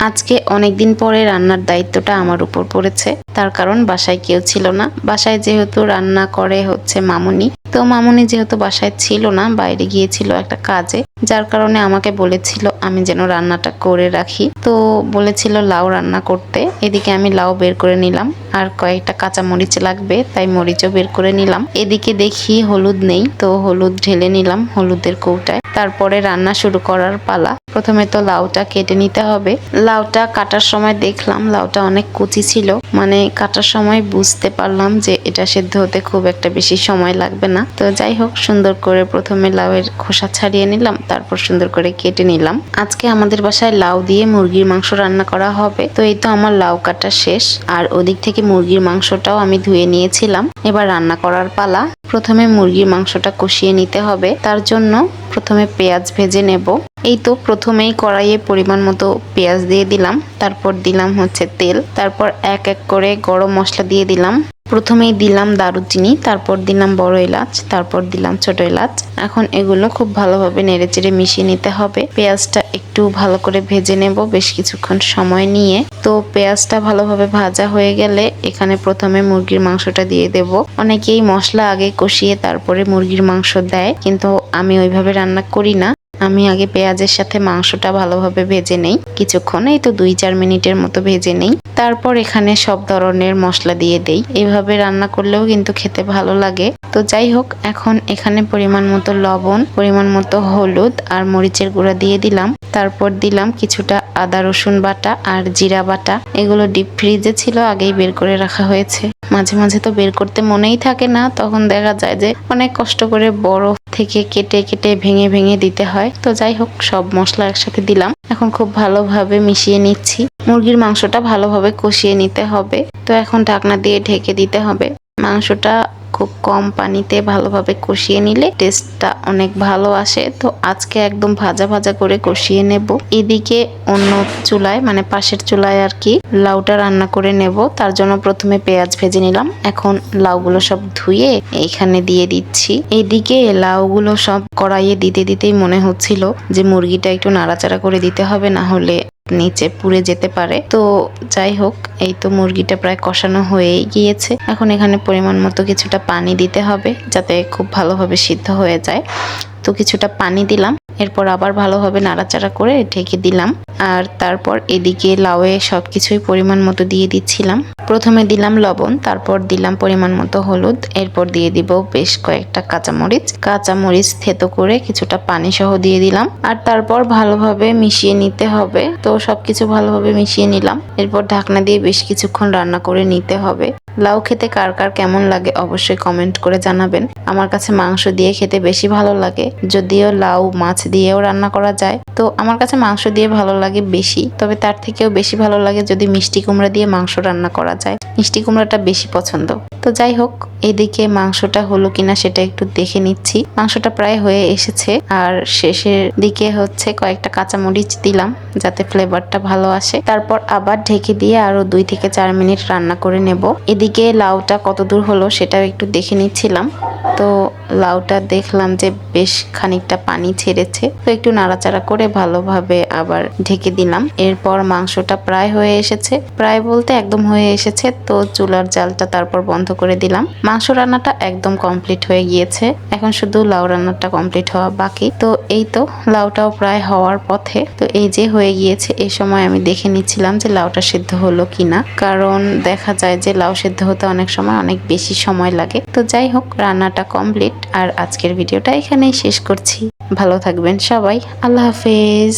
আজকে অনেক দিন পরে রান্নার দায়িত্বটা আমার উপর পড়েছে। তার কারণ বাসায় কেউ ছিল না। বাসায় যেহেতু রান্না করে হচ্ছে মামুনি, তো মামুনি যেহেতু বাসায় ছিল না, বাইরে গিয়েছিল একটা কাজে। যার কারণে আমাকে বলেছিল, আমি যেন রান্নাটা করে রাখি। তো বলেছিল লাউ রান্না করতে। এদিকে আমি লাউ বের করে নিলাম। আর কয়েকটা কাঁচা মরিচ লাগবে, তাই মরিচও বের করে নিলাম। এদিকে দেখি হলুদ নেই, তো হলুদ ঢেলে নিলাম হলুদের কৌটায়। তারপরে রান্না শুরু করার পালা। প্রথমে তো লাউটা কেটে নিতে হবে। লাউটা কাটার সময় দেখলাম লাউটা অনেক কুচি ছিল। মানে কাটার সময় বুঝতে পারলাম যে এটা সেদ্ধ হতে খুব একটা বেশি সময় লাগবে না। তো যাই হোক, সুন্দর করে প্রথমে লাউয়ের খোসা ছাড়িয়ে নিলাম, তারপর সুন্দর করে কেটে নিলাম। আজকে আমাদের বাসায় লাউ দিয়ে মুরগির মাংস রান্না করা হবে। তো এই তো আমার লাউ কাটা শেষ। আর ওদিক থেকে মুরগির মাংসটাও আমি ধুয়ে নিয়েছিলাম। এবার রান্না করার পালা। প্রথমে মুরগির মাংসটা কষিয়ে নিতে হবে। তার জন্য প্রথমে পেঁয়াজ ভেজে নেব। এই তো প্রথমেই কড়াইয়ে পরিমাণ মতো পেঁয়াজ দিয়ে দিলাম, তারপর দিলাম হচ্ছে তেল, তারপর এক এক করে গরম মশলা দিয়ে দিলাম। প্রথমেই দিলাম দারুচিনি, তারপর দিলাম বড় এলাচ, তারপর দিলাম ছোট এলাচ। এখন এগুলো খুব ভালোভাবে নেড়েচেড়ে মিশিয়ে নিতে হবে। পেঁয়াজটা একটু ভালো করে ভেজে নেব বেশ কিছুক্ষণ সময় নিয়ে। তো পেঁয়াজটা ভালোভাবে ভাজা হয়ে গেলে এখানে প্রথমে মুরগির মাংসটা দিয়ে দেব। অনেকেই মশলা আগে কষিয়ে তারপরে মুরগির মাংস দেয়, কিন্তু আমি ওইভাবে রান্না করি না। আমি আগে পেঁয়াজের সাথে মাংসটা ভালোভাবে ভেজে নেই। কিছুক্ষণ, এই তো দুই চার মিনিটের মতো ভেজে নেই। তারপর এখানে সব ধরনের মশলা দিয়ে দেই। এইভাবে রান্না করলেও কিন্তু খেতে ভালো লাগে। তো যাই হোক, এখন এখানে পরিমাণ মতো লবণ, পরিমাণ মতো হলুদ আর মরিচের গুঁড়া দিয়ে দিলাম। তারপর দিলাম কিছুটা আদা রসুন বাটা আর জিরা বাটা। এগুলো ডিপ ফ্রিজে ছিল, আগেই বের করে রাখা হয়েছে। মাঝে মাঝে তো বের করতে মনেই থাকে না, তখন দেখা যায় যে অনেক কষ্ট করে বরফ থেকে কেটে কেটে ভেঙে ভেঙে দিতে হয়। তো যাই হোক, সব মশলা একসাথে দিলাম। এখন খুব ভালোভাবে মিশিয়ে নিচ্ছি। মুরগির মাংসটা ভালোভাবে কষিয়ে নিতে হবে। তো এখন ঢাকনা দিয়ে ঢেকে দিতে হবে। মাংসটা খুব কম পানিতে ভালোভাবে কষিয়ে নিলে টেস্টটা অনেক ভালো আসে। তো আজকে একদম ভাজা ভাজা করে কষিয়ে নেব। এদিকে অন্য চুলায় মানে পাশের চুলায় আর কি, লাউটা রান্না করে নেব। তার জন্য প্রথমে পেঁয়াজ ভেজে নিলাম। এখন লাউগুলো সব ধুয়ে এখানে দিয়ে দিচ্ছি। এদিকে লাউগুলো সব কড়াইয়ে দিতে দিতেই মনে হচ্ছিল যে মুরগিটা একটু নাড়াচাড়া করে দিতে হবে, না হলে নিচে পুড়ে যেতে পারে। তো যাই হোক, এই তো মুরগিটা প্রায় কষানো হয়ে গিয়েছে। এখন এখানে পরিমাণ মতো কিছুটা পানি দিতে হবে যাতে খুব ভালোভাবে সিদ্ধ হয়ে যায়। তো কিছুটা পানি দিলাম। এরপর আবার ভালোভাবে নাড়াচাড়া করে ঢেকে দিলাম। আর তারপর এদিকে লাউয়ে সব কিছুই পরিমাণ মতো দিয়ে দিচ্ছিলাম। প্রথমে দিলাম লবণ, তারপর দিলাম পরিমাণ মতো হলুদ। এরপর দিয়ে দিব বেশ কয়েকটা কাঁচামরিচ। কাঁচামরিচ থেতো করে কিছুটা পানি সহ দিয়ে দিলাম। আর তারপর ভালোভাবে মিশিয়ে নিতে হবে। তো সবকিছু ভালোভাবে মিশিয়ে নিলাম। এরপর ঢাকনা দিয়ে বেশ কিছুক্ষণ রান্না করে নিতে হবে। লাউ খেতে কার কার কেমন লাগে অবশ্যই কমেন্ট করে জানাবেন। আমার কাছে মাংস দিয়ে খেতে বেশি ভালো লাগে। যদিও লাউ মাছ দিয়েও রান্না করা যায়, তো আমার কাছে মাংস দিয়ে ভালো লাগে বেশি। তবে তার থেকেও বেশি ভালো লাগে যদি মিষ্টি কুমড়া দিয়ে মাংস রান্না করা যায়। মিষ্টি কুমড়াটা বেশি পছন্দ। তো যাই হোক, এদিকে মাংসটা হলো কিনা সেটা একটু দেখে নিচ্ছি। মাংসটা প্রায় হয়ে এসেছে আর শেষের দিকে হচ্ছে কয়েকটা কাঁচামরিচ দিলাম যাতে ফ্লেভারটা ভালো আসে। তারপর আবার ঢেকে দিয়ে আরও দুই থেকে চার মিনিট রান্না করে নেব। এদিকে লাউটা কতদূর হলো সেটাও একটু দেখে নিচ্ছিলাম। তো লাউটা দেখলাম যে বেশ খানিকটা পানি ছেড়েছে। তো একটু নাড়াচাড়া করে ভালোভাবে আবার ঢেকে দিলাম। এরপর মাংসটা প্রায় হয়ে এসেছে। প্রায় বলতে একদম হয়ে এসেছে। তো চুলার জালটা তারপর বন্ধ করে দিলাম। মাংস রান্নাটা একদম কমপ্লিট হয়ে গিয়েছে। এখন শুধু লাউ রান্নাটা কমপ্লিট হওয়া বাকি। তো এই তো লাউটাও প্রায় হওয়ার পথে। তো এই যে হয়ে গিয়েছে এই সময় আমি দেখে নিচ্ছিলাম যে লাউটা সিদ্ধ হলো কিনা। কারণ দেখা যায় যে লাউ সিদ্ধ হতে অনেক সময় অনেক বেশি সময় লাগে। তো যাই হোক রান্নাটা কমপ্লিট আর আজকের ভিডিওটা এখানেই শেষ করছি। ভালো থাকবেন সবাই। আল্লাহ হাফেজ।